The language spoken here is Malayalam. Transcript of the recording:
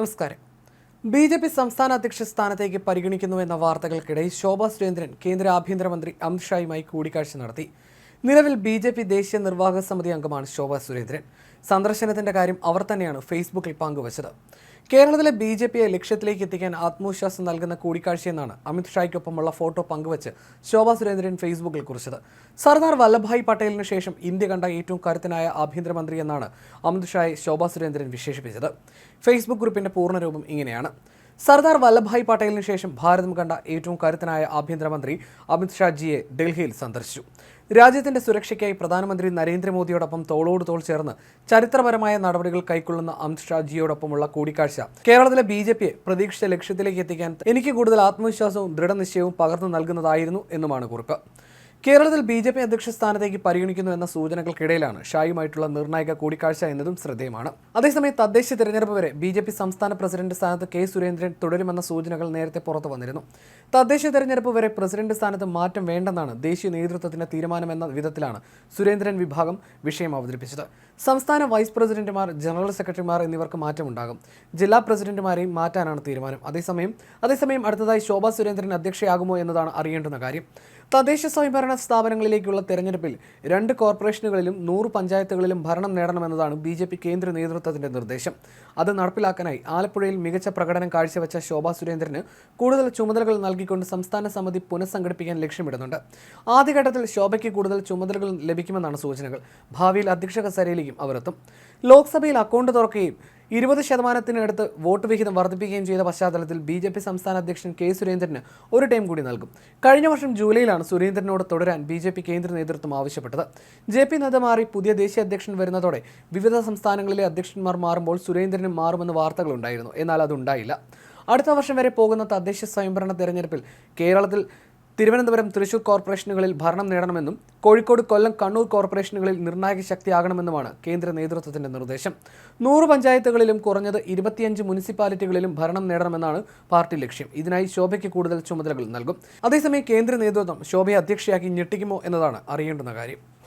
നമസ്കാരം. ബി ജെ പി സംസ്ഥാന അധ്യക്ഷ സ്ഥാനത്തേക്ക് പരിഗണിക്കുന്നുവെന്ന വാർത്തകൾക്കിടെ ശോഭാ സുരേന്ദ്രൻ കേന്ദ്ര ആഭ്യന്തരമന്ത്രി അമിത്ഷായുമായി കൂടിക്കാഴ്ച നടത്തി. നിലവിൽ ബി ജെ പി ദേശീയ നിർവാഹക സമിതി അംഗമാണ് ശോഭ സുരേന്ദ്രൻ. സന്ദർശനത്തിന്റെ കാര്യം അവർ തന്നെയാണ് ഫേസ്ബുക്കിൽ പങ്കുവച്ചത്. കേരളത്തിലെ ബി ജെ പിയെ ലക്ഷ്യത്തിലേക്ക് എത്തിക്കാൻ ആത്മവിശ്വാസം നൽകുന്ന കൂടിക്കാഴ്ചയെന്നാണ് അമിത്ഷായ്ക്കൊപ്പമുള്ള ഫോട്ടോ പങ്കുവച്ച് ശോഭാ സുരേന്ദ്രൻ ഫേസ്ബുക്കിൽ കുറിച്ചത്. സർദാർ വല്ലഭായ് പട്ടേലിന് ശേഷം ഇന്ത്യ കണ്ട ഏറ്റവും കരുത്തനായ ആഭ്യന്തരമന്ത്രി എന്നാണ് അമിത് അമിത്ഷായെ ശോഭാ സുരേന്ദ്രൻ വിശേഷിപ്പിച്ചത്. ഫേസ്ബുക്ക് ഗ്രൂപ്പിന്റെ പൂർണരൂപം ഇങ്ങനെയാണ്. സർദാർ വല്ലഭായ് പട്ടേലിന് ശേഷം ഭാരതം കണ്ട ഏറ്റവും കരുത്തനായ ആഭ്യന്തരമന്ത്രി അമിത് ഷാജിയെ ഡൽഹിയിൽ സന്ദർശിച്ചു. രാജ്യത്തിന്റെ സുരക്ഷയ്ക്കായി പ്രധാനമന്ത്രി നരേന്ദ്രമോദിയോടൊപ്പം തോളോട് തോൾ ചേർന്ന് ചരിത്രപരമായ നടപടികൾ കൈക്കൊള്ളുന്ന അമിത് ഷാജിയോടൊപ്പമുള്ള കൂടിക്കാഴ്ച കേരളത്തിലെ ബി ജെ പിയെ പ്രതീക്ഷിച്ച ലക്ഷ്യത്തിലേക്ക് എത്തിക്കാൻ എനിക്ക് കൂടുതൽ ആത്മവിശ്വാസവും ദൃഢനിശ്ചയവും പകർന്നു നൽകുന്നതായിരുന്നു എന്നുമാണ് കുറിപ്പ്. കേരളത്തിൽ ബി ജെ പി അധ്യക്ഷ സ്ഥാനത്തേക്ക് പരിഗണിക്കുന്നു എന്ന സൂചനകൾക്കിടയിലാണ് ഷായുമായിട്ടുള്ള നിർണായക കൂടിക്കാഴ്ച എന്നതും ശ്രദ്ധേയമാണ്. അതേസമയം തദ്ദേശ തെരഞ്ഞെടുപ്പ് വരെ ബി ജെ പി സംസ്ഥാന പ്രസിഡന്റ് സ്ഥാനത്ത് കെ സുരേന്ദ്രൻ തുടരുമെന്ന സൂചനകൾ നേരത്തെ പുറത്തു വന്നിരുന്നു. തദ്ദേശ തെരഞ്ഞെടുപ്പ് വരെ പ്രസിഡന്റ് സ്ഥാനത്ത് മാറ്റം വേണ്ടെന്നാണ് ദേശീയ നേതൃത്വത്തിന്റെ തീരുമാനമെന്ന വിധത്തിലാണ് സുരേന്ദ്രൻ വിഭാഗം വിഷയം അവതരിപ്പിച്ചത്. സംസ്ഥാന വൈസ് പ്രസിഡന്റുമാർ ജനറൽ സെക്രട്ടറിമാർ എന്നിവർക്ക് മാറ്റമുണ്ടാകും. ജില്ലാ പ്രസിഡന്റുമാരെയും മാറ്റാനാണ് തീരുമാനം. അതേസമയം അതേസമയം അടുത്തതായി ശോഭാ സുരേന്ദ്രൻ അധ്യക്ഷയാകുമോ എന്നതാണ് അറിയേണ്ടുന്ന കാര്യം. തദ്ദേശ സ്വയംഭരണ സ്ഥാപനങ്ങളിലേക്കുള്ള തെരഞ്ഞെടുപ്പിൽ രണ്ട് കോർപ്പറേഷനുകളിലും നൂറ് പഞ്ചായത്തുകളിലും ഭരണം നേടണമെന്നതാണ് ബി ജെ പി കേന്ദ്ര നേതൃത്വത്തിന്റെ നിർദ്ദേശം. അത് നടപ്പിലാക്കാനായി ആലപ്പുഴയിൽ മികച്ച പ്രകടനം കാഴ്ചവെച്ച ശോഭാ സുരേന്ദ്രന് കൂടുതൽ ചുമതലകൾ നൽകിക്കൊണ്ട് സംസ്ഥാന സമിതി പുനഃസംഘടിപ്പിക്കാൻ ലക്ഷ്യമിടുന്നുണ്ട്. ആദ്യഘട്ടത്തിൽ ശോഭയ്ക്ക് കൂടുതൽ ചുമതലകൾ ലഭിക്കുമെന്നാണ് സൂചനകൾ. ഭാവിയിൽ അധ്യക്ഷ കസേരയിലേക്കും അവർ എത്തും ലോക്സഭയിൽ അക്കൗണ്ട് തുറക്കുകയും ഇരുപത് ശതമാനത്തിനടുത്ത് വോട്ട് വിഹിതം വർദ്ധിപ്പിക്കുകയും ചെയ്ത പശ്ചാത്തലത്തിൽ ബി ജെ പി സംസ്ഥാന അധ്യക്ഷൻ കെ സുരേന്ദ്രന് ഒരു ടൈം കൂടി നൽകും. കഴിഞ്ഞ വർഷം ജൂലൈയിലാണ് സുരേന്ദ്രനോട് തുടരാൻ ബി ജെ പി കേന്ദ്ര നേതൃത്വം ആവശ്യപ്പെട്ടത്. ജെ പി നദ്ദ മാറി പുതിയ ദേശീയ അധ്യക്ഷൻ വരുന്നതോടെ വിവിധ സംസ്ഥാനങ്ങളിലെ അധ്യക്ഷന്മാർ മാറുമ്പോൾ സുരേന്ദ്രനും മാറുമെന്ന് വാർത്തകളുണ്ടായിരുന്നു. എന്നാൽ അതുണ്ടായില്ല. അടുത്ത വർഷം വരെ പോകുന്ന തദ്ദേശ സ്വയംഭരണ തെരഞ്ഞെടുപ്പിൽ കേരളത്തിൽ തിരുവനന്തപുരം തൃശൂർ കോർപ്പറേഷനുകളിൽ ഭരണം നേടണമെന്നും കോഴിക്കോട് കൊല്ലം കണ്ണൂർ കോർപ്പറേഷനുകളിൽ നിർണായക ശക്തിയാകണമെന്നുമാണ് കേന്ദ്ര നേതൃത്വത്തിന്റെ നിർദ്ദേശം. നൂറ് പഞ്ചായത്തുകളിലും കുറഞ്ഞത് ഇരുപത്തിയഞ്ച് മുനിസിപ്പാലിറ്റികളിലും ഭരണം നേടണമെന്നാണ് പാർട്ടി ലക്ഷ്യം. ഇതിനായി ശോഭയ്ക്ക് കൂടുതൽ ചുമതലകൾ നൽകും. അതേസമയം കേന്ദ്ര നേതൃത്വം ശോഭയെ അധ്യക്ഷയാക്കി ഞെട്ടിക്കുമോ എന്നതാണ് അറിയേണ്ടുന്ന കാര്യം.